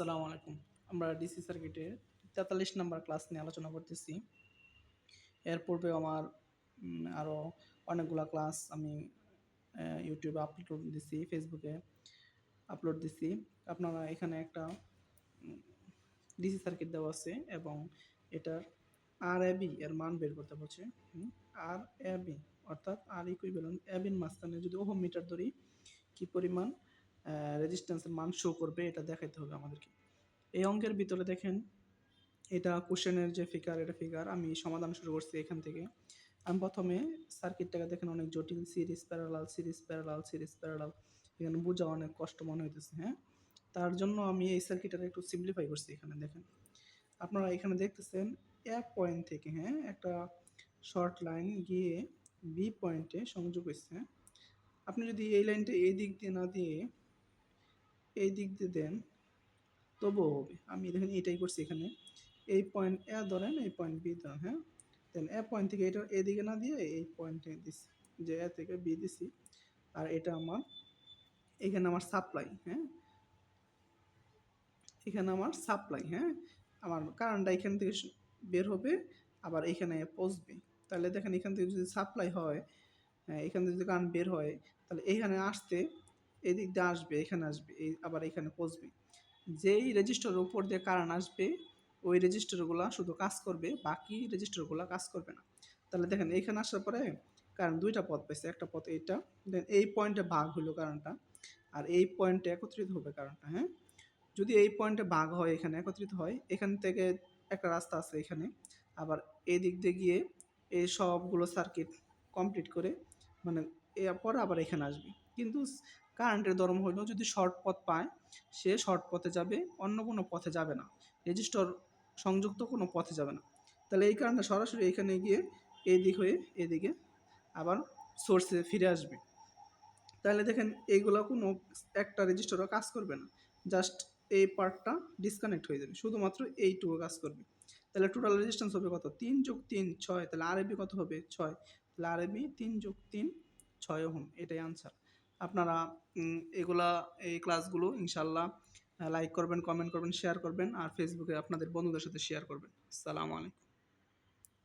আসসালামু আলাইকুম। আমরা ডিসি সার্কিটের তেতাল্লিশ নাম্বার ক্লাস নিয়ে আলোচনা করতেছি। এর পূর্বে আমার আরও অনেকগুলা ক্লাস আমি ইউটিউবে আপলোড দিছি ফেসবুকে আপলোড দিছি। আপনারা এখানে একটা ডিসি সার্কিট দেওয়া আছে এবং এটার আর এবি এর মান বের করতে বলছে। আর এবি অর্থাৎ আর ইকুইভ্যালেন্ট এবির মাঝখানে যদি ওহম মিটার ধরি, কি পরিমাণ? রেজিস্ট্যান্সের মান শো করবে, এটা দেখাইতে হবে আমাদেরকে। এই অঙ্কের ভিতরে দেখেন, এটা কোশ্চেনের যে ফিগার এটা ফিগার আমি সমাধান শুরু করছি এখান থেকে। আমি প্রথমে সার্কিটটাকে দেখেন, অনেক জটিল series parallel series parallel series parallel এখানে বোঝা অনেক কষ্ট মনে হইতেছে হ্যাঁ? তার জন্য আমি এই সার্কিটটাকে একটু সিম্পলিফাই করছি এখানে, দেখেন। আপনারা এখানে দেখতেছেন, এক পয়েন্ট থেকে হ্যাঁ একটা শর্ট লাইন গিয়ে বি পয়েন্টে সংযোগ হয়েছে হ্যাঁ? আপনি যদি এই লাইনটা এই দিক দিয়ে না দিয়ে এই দিক দিয়ে দেন, তবুও হবে। আমি দেখেন এটাই করছি এখানে। এই পয়েন্ট এ ধরেন, এই পয়েন্ট বি ধরেন হ্যাঁ? দেন এ পয়েন্ট থেকে এটা এদিকে না দিয়ে এই পয়েন্টে দিছি, যে এ থেকে বি দিছি। আর এটা আমার, এখানে আমার সাপ্লাই হ্যাঁ? এখানে আমার সাপ্লাই হ্যাঁ? আমার কারেন্টটা এখান থেকে বের হবে, আবার এখানে পৌঁছবে। তাহলে দেখেন এখান থেকে যদি সাপ্লাই হয় হ্যাঁ এখান থেকে যদি কারেন্ট বের হয়, তাহলে এখানে আসতে এদিক দিয়ে আসবে, এখানে আসবে, এই আবার এখানে পৌঁছবে। যেই রেজিস্টারের উপর দিয়ে কারেন্ট আসবে, ওই রেজিস্টারগুলো শুধু কাজ করবে, বাকি রেজিস্টারগুলো কাজ করবে না। তাহলে দেখেন এইখানে আসার পরে কারণ দুইটা পথ পাইছে, একটা পথ এইটা দেন এই পয়েন্টে ভাগ হলো কারণটা আর এই পয়েন্টে একত্রিত হবে কারণটা হ্যাঁ? যদি এই পয়েন্টে ভাগ হয়, এখানে একত্রিত হয়, এখান থেকে একটা রাস্তা আছে এখানে, আবার এই দিক দিয়ে গিয়ে এই সবগুলো সার্কিট কমপ্লিট করে মানে এরপর আবার এখানে আসবে। কিন্তু কারেন্টের ধর্ম হলো যদি শর্ট পথ পায়, সে শর্ট পথে যাবে, অন্য কোনো পথে যাবে না। রেজিস্টর সংযুক্ত কোনো পথে যাবে না। তাহলে এই কারণে সরাসরি এখানে গিয়ে এই দিক হয়ে এদিকে আবার সোর্সে ফিরে আসবে। তাহলে দেখেন এইগুলো কোনো একটা রেজিস্টারও কাজ করবে না। জাস্ট এই পার্টটা ডিসকানেক্ট হয়ে যাবে। শুধুমাত্র এইটুকু কাজ করবে। তাহলে টোটাল রেজিস্ট্যান্স হবে কত? তিন যোগ তিন, ছয়। তাহলে আর কত হবে? ছয়। তাহলে আর তিন যোগ তিন, ছয় ওহম। এটাই আনসার আপনারা এগুলা, এই ক্লাসগুলো ইনশাল্লাহ লাইক করবেন কমেন্ট করবেন শেয়ার করবেন, আর ফেসবুকে আপনাদের বন্ধুদের সাথে শেয়ার করবেন। আসসালামু আলাইকুম।